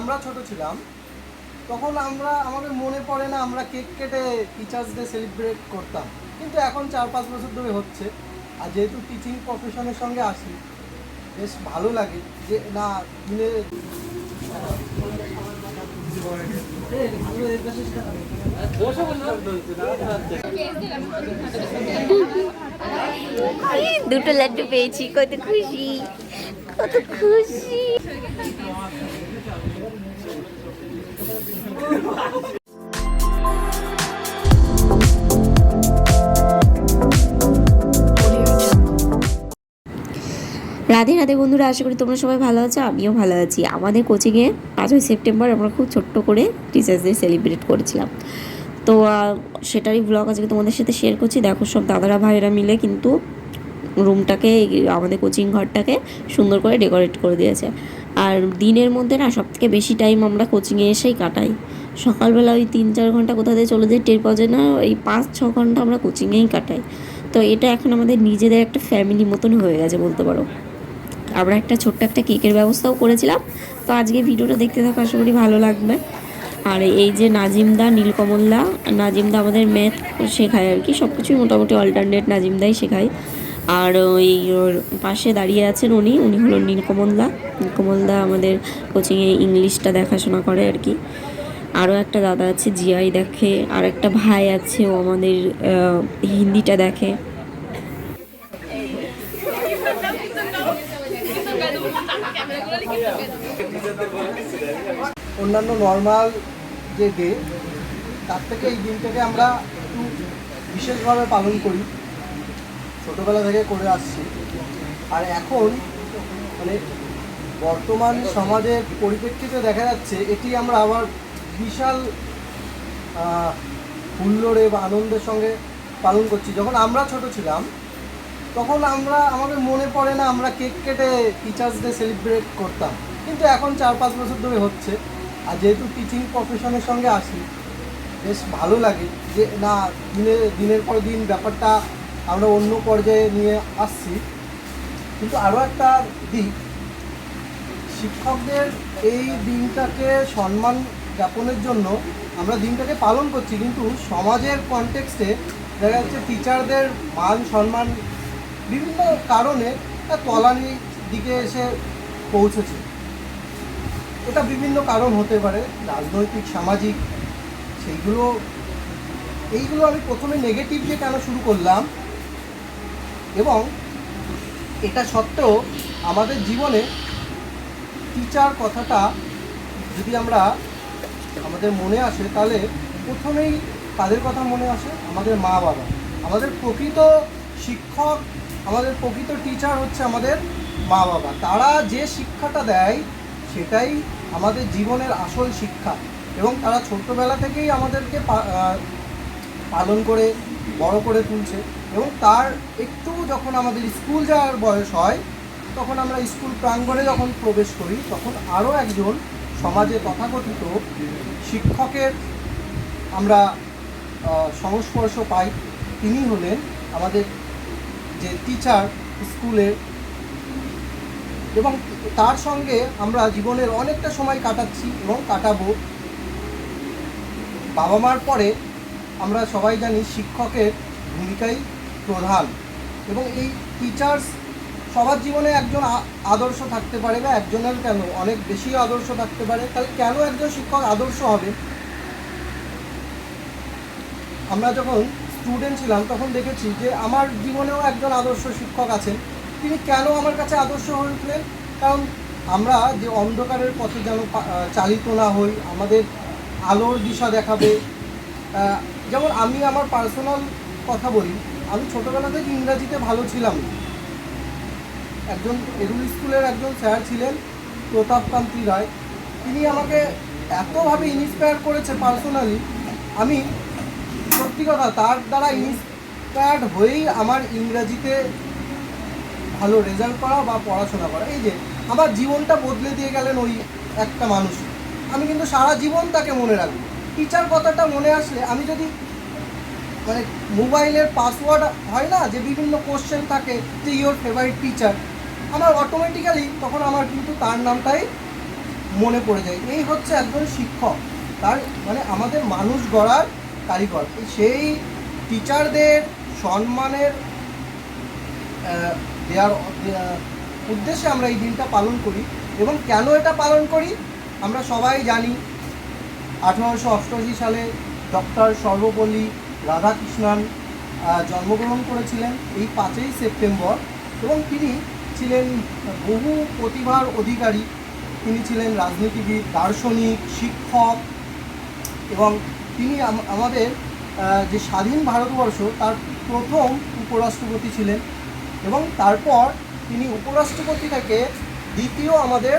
আমরা ছোট ছিলাম। তখন আমরা, আমাদের মনে পড়ে না আমরা কেক কেটে টিচার্স ডে সেলিব্রেট করতাম। কিন্তু এখন চার পাঁচ বছর ধরে হচ্ছে। আর যেহেতু টিচিং প্রফেশনের সঙ্গে আসি, বেশ ভালো লাগে যে না দিনে দুটো লাড্ডু পেয়েছি কত খুশি কত খুশি। রাধে রাধে বন্ধুরা, আশা করি তোমরা সবাই ভালো আছো, আমিও ভালো আছি। আমাদের কোচিংয়ে পাঁচই সেপ্টেম্বর আমরা খুব ছোট্ট করে টিচার্স ডে সেলিব্রেট করেছিলাম। তো সেটারই ব্লগ আজকে তোমাদের সাথে শেয়ার করছি। দেখো, সব দাদারা, ভাইয়েরা মিলে কিন্তু রুমটাকে আমাদের কোচিং ঘরটাকে সুন্দর করে ডেকোরেট করে দিয়েছে। আর দিনের মধ্যে না সব থেকে বেশি টাইম আমরা কোচিংয়ে এসেই কাটাই। সকালবেলা ওই তিন চার ঘণ্টা কোথা দিয়ে চলে যাই টের পাওয়া যায় না, এই পাঁচ, ছ ঘণ্টা আমরা কোচিংয়েই কাটাই। তো এটা এখন আমাদের নিজেদের একটা ফ্যামিলি মতন হয়ে গেছে, বলতে পারো। আমরা একটা ছোট্ট একটা কেকের ব্যবস্থাও করেছিলাম। তো আজকে ভিডিওটা দেখতে থাকো, আশা করি ভালো লাগবে। আর এই যে নাজিমদা, নীলকমলদা, নাজিমদা আমাদের ম্যাথ শেখায় আর কি সব কিছুই মোটামুটি অল্টারনেট নাজিমদাই শেখায়। আর ওই পাশে দাঁড়িয়ে আছেন উনি উনি হলো নীলকমলদা। নীলকমলদা আমাদের কোচিংয়ে ইংলিশটা দেখাশোনা করে আর কি। আরও একটা দাদা আছে জিআই দেখে। আর একটা ভাই আছে, ও আমাদের হিন্দিটা দেখে। অন্যান্য নর্মাল যে ডে তার থেকে এই দিনটাকে আমরা একটু বিশেষভাবে পালন করি। ছোটোবেলা থেকে করে আসছি। আর এখন মানে বর্তমান সমাজের পরিপ্রেক্ষিতে দেখা যাচ্ছে, এটি আমরা আবার বিশাল হুল্লোড়ে বা আনন্দের সঙ্গে পালন করছি। যখন আমরা ছোট ছিলাম তখন আমরা, আমাদের মনে পড়ে না আমরা কেক কেটে টিচার্স ডে সেলিব্রেট করতাম। কিন্তু এখন চার পাঁচ বছর ধরে হচ্ছে। আর যেহেতু টিচিং প্রফেশনের সঙ্গে আসি, বেশ ভালো লাগে যে, না, দিনে, দিনের পর দিন ব্যাপারটা আমরা অন্য পর্যায়ে নিয়ে আসছি। কিন্তু আরও একটা দিক, শিক্ষকদের এই দিনটাকে সম্মান জ্ঞাপনের জন্য আমরা দিনটাকে পালন করছি। কিন্তু সমাজের কনটেক্সটে দেখা যাচ্ছে টিচারদের মান সম্মান বিভিন্ন কারণে তলানির দিকে এসে পৌঁছেছে। এটা বিভিন্ন কারণ হতে পারে, রাজনৈতিক, সামাজিক, সেইগুলো, এইগুলো আমি প্রথমে নেগেটিভ দিয়ে কেন শুরু করলাম, এবং এটা সত্ত্বেও আমাদের জীবনে টিচার কথাটা যদি আমরা আমাদের মনে আসে, তাহলে প্রথমেই তাদের কথা মনে আসে আমাদের মা বাবা আমাদের প্রকৃত শিক্ষক আমাদের প্রকৃত টিচার হচ্ছে আমাদের মা বাবা তারা যে শিক্ষাটা দেয়, সেটাই আমাদের জীবনের আসল শিক্ষা। এবং তারা ছোট্টবেলা থেকেই আমাদেরকে পালন করে, বড় করে তুলছে। এবং তার একটু যখন আমাদের স্কুল যাওয়ার বয়স হয়, তখন আমরা স্কুল প্রাঙ্গণে যখন প্রবেশ করি, তখন আরও একজন সমাজে তথাকথিত শিক্ষকের আমরা সংস্পর্শ পাই। তিনি হলেন আমাদের যে টিচার স্কুলের এবং তার সঙ্গে আমরা জীবনের অনেকটা সময় কাটাচ্ছি এবং কাটাবো। বাবা মার পরে আমরা সবাই জানি শিক্ষকের ভূমিকাই প্রধান এবং এই টিচার্স সবার জীবনে একজন আদর্শ থাকতে পারে বা একজনের কেন অনেক বেশি আদর্শ থাকতে পারে, তাহলে কেন একজন শিক্ষক আদর্শ হবে? আমরা যখন স্টুডেন্ট ছিলাম, তখন দেখেছি যে আমার জীবনেও একজন আদর্শ শিক্ষক আছেন। তিনি কেন আমার কাছে আদর্শ হয়ে উঠলেন? কারণ আমরা যে অন্ধকারের পথে যেন চালিত না হই, আমাদের আলোর দিশা দেখাবে। যেমন আমি আমার পার্সোনাল কথা বলি, আমি ছোটোবেলা থেকে ইংরাজিতে ভালো ছিলাম। একজন এরুল স্কুলের একজন স্যার ছিলেন প্রতাপকান্তি রায়। তিনি আমাকে এতভাবে ইন্সপায়ার করেছে পার্সোনালি আমি সত্যি কথা, তার দ্বারা ইন্সপায়ার্ড হয়েই আমার ইংরাজিতে ভালো রেজাল্ট করা বা পড়াশোনা করা। এই যে, আমার জীবনটা বদলে দিয়ে গেলেন ওই একটা মানুষ। আমি কিন্তু সারা জীবন তাকে মনে রাখব। টিচার কথাটা মনে আসলে আমি যদি মানে মোবাইলের পাসওয়ার্ড হয় না, যে বিভিন্ন কোশ্চেন থাকে, যে ইওর ফেভারিট টিচার আমার অটোমেটিক্যালি তখন আমার কিন্তু তার নামটাই মনে পড়ে যায়। এই হচ্ছে একজন শিক্ষক। তার মানে আমাদের মানুষ গড়ার কারিগর। সেই টিচারদের সম্মানের দেওয়ার উদ্দেশ্যে আমরা এই দিনটা পালন করি। এবং কেন এটা পালন করি? আমরা সবাই জানি, আঠারোশো অষ্টআশি সালে ডক্টর সর্বপল্লী রাধাকৃষ্ণন জন্মগ্রহণ করেছিলেন এই পাঁচই সেপ্টেম্বর। এবং তিনি ছিলেন বহু প্রতিভার অধিকারী। তিনি ছিলেন রাজনীতিবিদ, দার্শনিক, শিক্ষক এবং তিনি আমাদের যে স্বাধীন ভারতবর্ষ, তার প্রথম উপরাষ্ট্রপতি ছিলেন এবং তারপর তিনি উপরাষ্ট্রপতি থেকে দ্বিতীয় আমাদের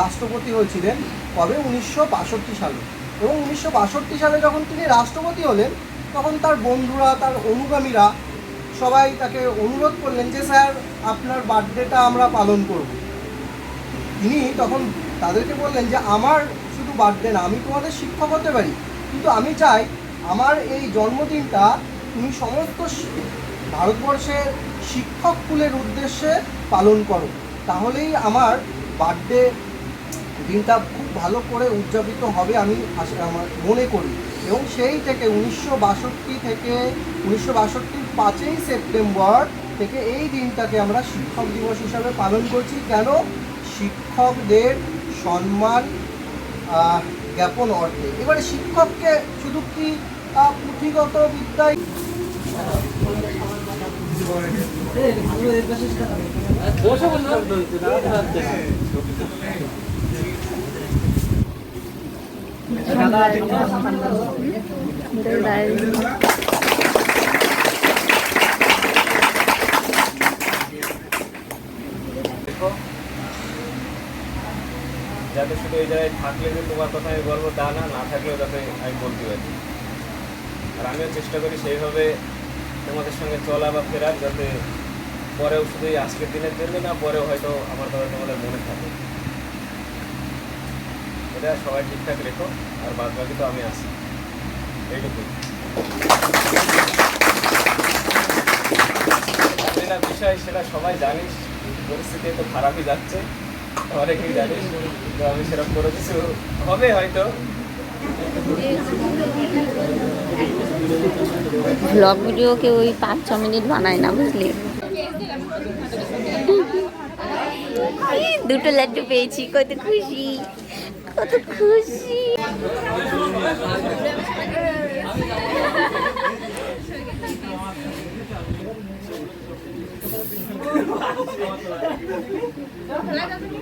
রাষ্ট্রপতি হয়েছিলেন কবে? উনিশশো বাষট্টি সালে। এবং উনিশশো বাষট্টি সালে যখন তিনি রাষ্ট্রপতি হলেন, তখন তার বন্ধুরা, তার অনুগামীরা সবাই তাকে অনুরোধ করলেন যে, স্যার, আপনার বার্থডেটা আমরা পালন করব। তিনি তখন তাদেরকে বললেন যে, আমার শুধু বার্থডে না, আমি তোমাদের শিক্ষক হতে পারি। কিন্তু আমি চাই আমার এই জন্মদিনটা তুমি সমস্ত ভারতবর্ষের শিক্ষক কুলের উদ্দেশ্যে পালন করো। তাহলেই আমার বার্থডে দিনটা খুব ভালো করে উদযাপিত হবে আমি আমার মনে করি। এবং সেই থেকে উনিশশো বাষট্টি থেকে, উনিশশো বাষট্টির পাঁচই সেপ্টেম্বর থেকে এই দিনটাকে আমরা শিক্ষক দিবস হিসাবে পালন করছি। কেন? শিক্ষকদের সম্মান জ্ঞাপন অর্থে। এবারে শিক্ষককে শুধু কি পুঁথিগত বিদ্যায় দেখো যাতে শুধু এই জায়গায় থাকলে যে তোমার কথা আমি বলব, তা না না থাকলেও যাতে আমি বলতে পারি। আর আমিও চেষ্টা করি সেইভাবে তোমাদের সঙ্গে চলা বা ফেরার, যাতে পরেও শুধু এই আজকের দিনের জন্য না, পরেও হয়তো আমার কথা তোমাদের মনে থাকে। এটা সবাই ঠিকঠাক রেখো, আর বাদ বাকি তো আমি আছি। এইটুকুই। বিষয়, সেটা সবাই জানিস পরিস্থিতি তো খারাপই যাচ্ছে। অনেকেই জানিস তো আমি সেরকম কোনো কিছু হবে হয়তো। ব্লগ ভিডিও কেউ ওই পাঁচ ছ মিনিট বানায় না বুঝলি? দুটো লাড্ডু পেয়েছি কত খুশি কত খুশি।